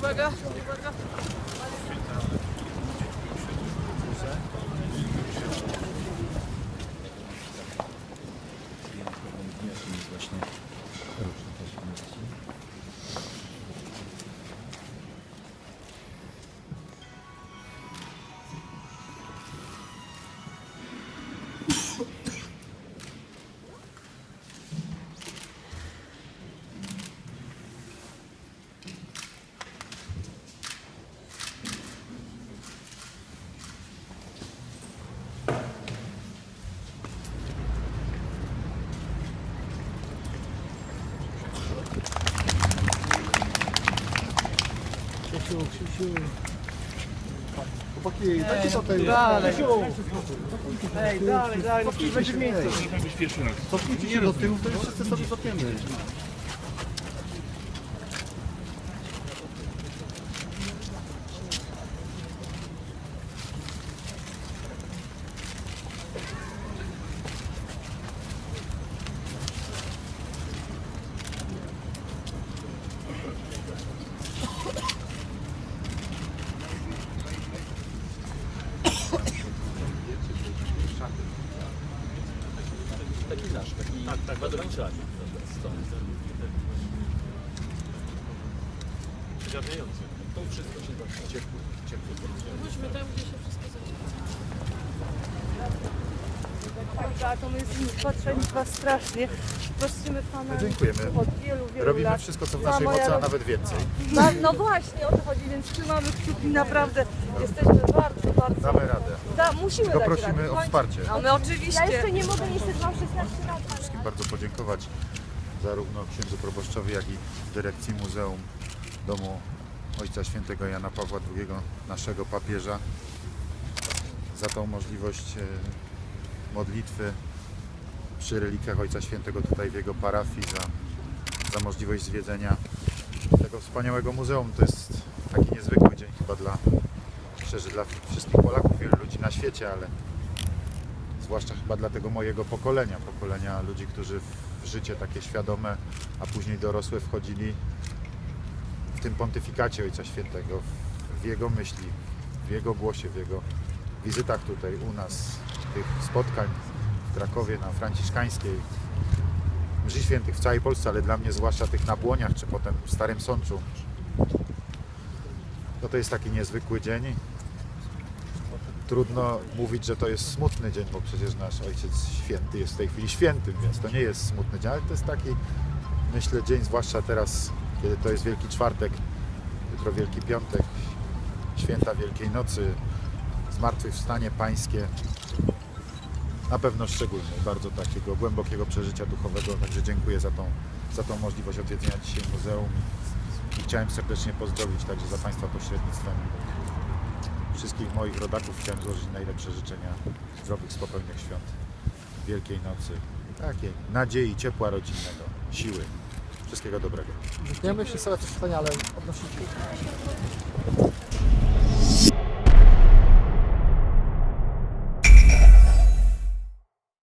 Пока, пока. Uwaga. Krzysiu, Krzysiu. Chłopaki, dajcie tutaj. dalej. Ej, dalej, dalej, no będzie się, miejsce. ej. Cofnijcie się do tyłu, to wszyscy sobie złapiemy. Chodźmy tam, gdzie się wszystko Tak, to my jesteśmy wpatrzeni w Was strasznie. Prosimy Pana Dziękujemy. od wielu, wielu Robimy lat. wszystko, co w naszej mocy, a nawet więcej. No, no właśnie, o to chodzi, więc trzymamy kciuki, naprawdę jesteśmy bardzo, bardzo... Damy radę. Da, musimy Tylko dać prosimy radę. o wsparcie. No my oczywiście. Ja jeszcze nie mogę, niestety mam 16 lat. Bardzo podziękować zarówno księdzu proboszczowi, jak i dyrekcji Muzeum Domu Ojca Świętego Jana Pawła II, naszego papieża, za tą możliwość e, modlitwy przy relikach Ojca Świętego tutaj w jego parafii, za, za możliwość zwiedzenia tego wspaniałego muzeum. To jest taki niezwykły dzień chyba dla, szczerze, dla wszystkich Polaków, wielu ludzi na świecie, ale zwłaszcza chyba dla tego mojego pokolenia, pokolenia ludzi, którzy w życie takie świadome, a później dorosłe wchodzili w tym pontyfikacie Ojca Świętego, w- jego myśli, w jego głosie, w jego wizytach tutaj u nas, tych spotkań w Krakowie na Franciszkańskiej, mszy świętych w całej Polsce, ale dla mnie zwłaszcza tych na Błoniach, czy potem w Starym Sączu. No to jest taki niezwykły dzień trudno mówić, że to jest smutny dzień, bo przecież nasz Ojciec Święty jest w tej chwili świętym, więc to nie jest smutny dzień, ale to jest taki, myślę, dzień, zwłaszcza teraz, kiedy to jest Wielki Czwartek, jutro Wielki Piątek, święta Wielkiej Nocy, zmartwychwstanie Pańskie, na pewno szczególny, bardzo takiego głębokiego przeżycia duchowego, także dziękuję za tą, za tą możliwość odwiedzenia dzisiaj muzeum i chciałem serdecznie pozdrowić także za Państwa pośrednictwem wszystkich moich rodaków chciałem złożyć najlepsze życzenia zdrowych, spokojnych świąt, Wielkiej Nocy, takiej nadziei, ciepła rodzinnego, siły. Wszystkiego dobrego. Dziękujemy, wszystkiego wspaniale odnosicie.